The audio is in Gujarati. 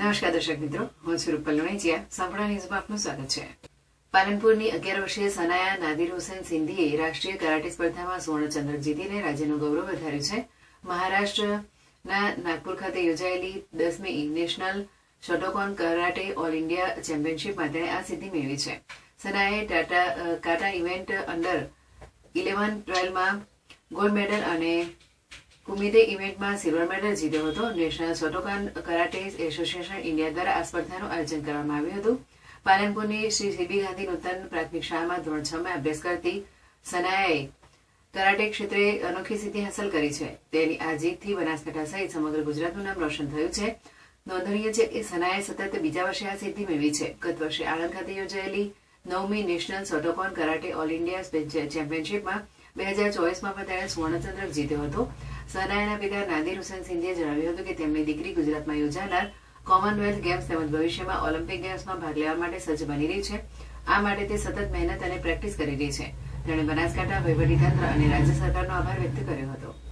નમસ્કાર દર્શક મિત્રો, હું સ્વરૂપ રૂપલ લુણીચિયા સંપૂર્ણ ન્યૂઝમાં આપનું સ્વાગત છે. પાલનપુરની અગિયાર વર્ષીય સનાયા નાદિર હુસેન સિંધીએ રાષ્ટ્રીય કરાટે સ્પર્ધામાં સુવર્ણચંદ્રક જીતીને રાજ્યનું ગૌરવ વધાર્યું છે. મહારાષ્ટ્રના નાગપુર ખાતે યોજાયેલી દસમી national Shotokan karate all India ચેમ્પિયનશીપમાં તેણે આ સિદ્ધિ મેળવી છે. સનાએ ટાટા કાટા ઇવેન્ટ અંડર ઇલેવન ટ્વેલ્વમાં ગોલ્ડ મેડલ અને કુમિતે ઇવેન્ટમાં સિલ્વર મેડલ જીત્યો હતો. National Shotokan karate association India દ્વારા આ સ્પર્ધાનું આયોજન કરવામાં આવ્યું હતું. પાલનપુરની શ્રી સીબી ગાંધી નૂતન પ્રાથમિક શાળામાં ધોરણ છ માં અભ્યાસ કરતી સનાયાએ કરાટે ક્ષેત્રે અનોખી સિદ્ધિ હાંસલ કરી છે. તેની આ જીતથી બનાસકાંઠા સહિત સમગ્ર ગુજરાતનું નામ રોશન થયું છે. નોંધનીય છે કે સનાએ સતત બીજા વર્ષે આ સિદ્ધિ મેળવી છે. ગત વર્ષે આણંદ ખાતે યોજાયેલી નવમી national Shotokan karate all India ચેમ્પિયનશિપમાં બે હજાર ચોવીસમાં પણ તેણે સુવર્ણચંદ્રક જીત્યો હતો. સનાયાના પિતા નાદિર હુસેન સિંધીએ જણાવ્યું હતું કે તેમની દીકરી ગુજરાતમાં યોજાનાર કોમનવેલ્થ ગેમ્સ તેમજ ભવિષ્યમાં ઓલિમ્પિક ગેમ્સમાં ભાગ લેવા માટે સજ્જ બની રહી છે. આ માટે તે સતત મહેનત અને પ્રેક્ટિસ કરી રહી છે. તેણે બનાસકાંઠા વહીવટીતંત્ર અને રાજ્ય સરકારનો આભાર વ્યક્ત કર્યો હતો.